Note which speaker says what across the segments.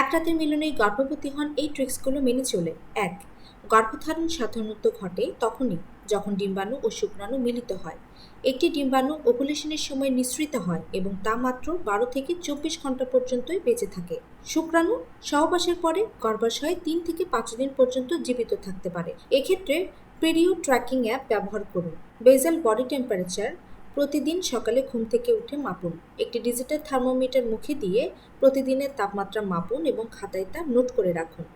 Speaker 1: এক রাতের মিলনেই গর্ভবতী হন এই ট্রিক্সগুলো মেনে চলে। এক, গর্ভধারণ সাধারণত ঘটে তখনই যখন ডিম্বাণু ও শুক্রাণু মিলিত হয়। একটি ডিম্বাণু ওভুলেশনের সময় নিঃসৃত হয় এবং তা মাত্র বারো থেকে চব্বিশ ঘণ্টা পর্যন্তই বেঁচে থাকে। শুক্রাণু সহবাসের পরে গর্ভাশয়ে তিন থেকে পাঁচ দিন পর্যন্ত জীবিত থাকতে পারে। এক্ষেত্রে পেরিও ট্র্যাকিং অ্যাপ ব্যবহার করুন। বেজাল বডি টেম্পারেচার প্রতিদিন সকালে ঘুম থেকে উঠে মাপুন। একটি ডিজিটাল থার্মোমিটার মুখে দিয়ে প্রতিদিনের তাপমাত্রা মাপুন এবং খাতায় তা নোট করে রাখুন।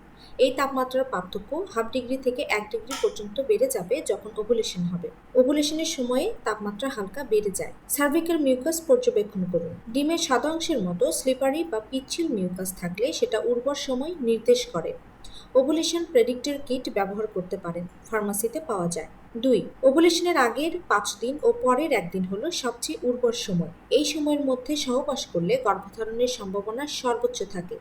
Speaker 1: এই তাপমাত্রার পার্থক্য হাফ ডিগ্রি থেকে এক ডিগ্রি পর্যন্ত বেড়ে যাবে যখন ওভুলেশন হবে। ওভুলেশনের সময়ে তাপমাত্রা হালকা বেড়ে যায়। সার্ভিক্যাল মিউকাস পর্যবেক্ষণ করুন। ডিমের সাদা অংশের মতো স্লিপারি বা পিচ্ছিল মিউকাস থাকলে সেটা উর্বর সময় নির্দেশ করে। ওভুলেশন প্রেডিক্টর কিট ব্যবহার করতে পারেন ফার্মাসিতে পাওয়া যায়। দুই ওভুলেশনের আগের পাঁচ দিন ও পরের একদিন হল সবচেয়ে উর্বর সময়। এই সময়ের মধ্যে সহবাস করলে গর্ভধারণের সম্ভাবনা সর্বোচ্চ থাকে।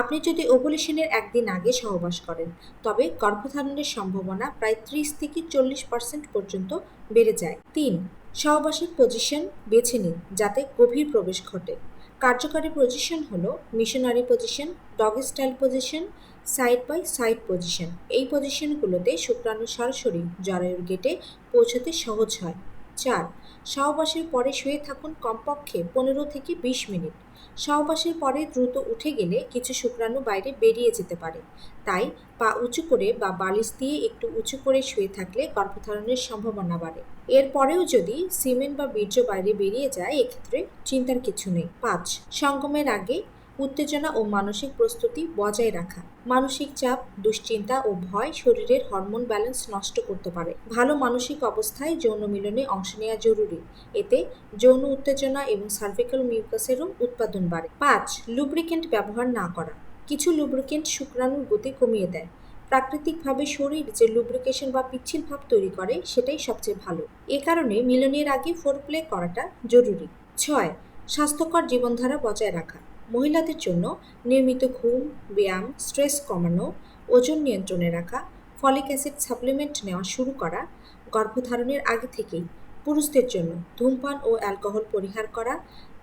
Speaker 1: আপনি যদি ওভুলেশনের একদিন আগে সহবাস করেন, তবে গর্ভধারণের সম্ভাবনা প্রায় ত্রিশ থেকে চল্লিশ পার্সেন্ট পর্যন্ত বেড়ে যায়। তিন, সহবাসের পজিশন বেছে নিন যাতে গভীর প্রবেশ ঘটে। কার্যকারী পজিশন হলো missionary position dog style position side by side position এই পজিশনগুলোতে শুক্রাণু সরাসরি জরায়ুর গেটে পৌঁছাতে সহজ হয়। চার সহবাসের পরে শুয়ে থাকুন কমপক্ষে পনেরো থেকে বিশ মিনিট। সহবাসের পরে দ্রুত উঠে গেলে কিছু শুক্রাণু বাইরে বেরিয়ে যেতে পারে। তাই পা উঁচু করে বা বালিশ দিয়ে একটু উঁচু করে শুয়ে থাকলে গর্ভধারণের সম্ভাবনা বাড়ে। এরপরেও যদি সিমেন্ট বা বীর্য বাইরে বেরিয়ে যায়, এক্ষেত্রে চিন্তার কিছু নেই। পাঁচ, সঙ্গমের আগে উত্তেজনা ও মানসিক প্রস্তুতি বজায় রাখা। মানসিক চাপ, দুশ্চিন্তা ও ভয় শরীরের হরমোন ব্যালেন্স নষ্ট করতে পারে। ভালো মানসিক অবস্থায় যৌন মিলনে অংশ নেওয়া জরুরি। এতে যৌন উত্তেজনা এবং সার্ভিক্যাল মিউকাসেরও উৎপাদন বাড়ে। পাঁচ লুব্রিকেন্ট ব্যবহার না করা। কিছু লুব্রিকেন্ট শুক্রাণুর গতি কমিয়ে দেয়। প্রাকৃতিকভাবে শরীর যে লুব্রিকেশন বা পিচ্ছিল ভাব তৈরি করে, সেটাই সবচেয়ে ভালো। এ কারণে মিলনের আগে ফোর প্লে করাটা জরুরি। ছয়, স্বাস্থ্যকর জীবনধারা বজায় রাখা। মহিলাদের জন্য নিয়মিত ঘুম, ব্যায়াম, স্ট্রেস কমানো, ওজন নিয়ন্ত্রণে রাখা, ফলিক অ্যাসিড সাপ্লিমেন্ট নেওয়া শুরু করা, গর্ভধারণের আগে থেকেই পুরুষদের জন্য ধূমপান ও অ্যালকোহল পরিহার করা,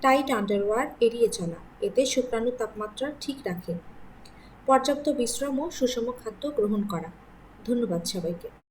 Speaker 1: টাইট আন্ডারওয়ার এড়িয়ে চলা, এতে শুক্রাণু তাপমাত্রা ঠিক রাখে। পর্যাপ্ত বিশ্রাম ও সুষম খাদ্য গ্রহণ করা। ধন্যবাদ সবাইকে।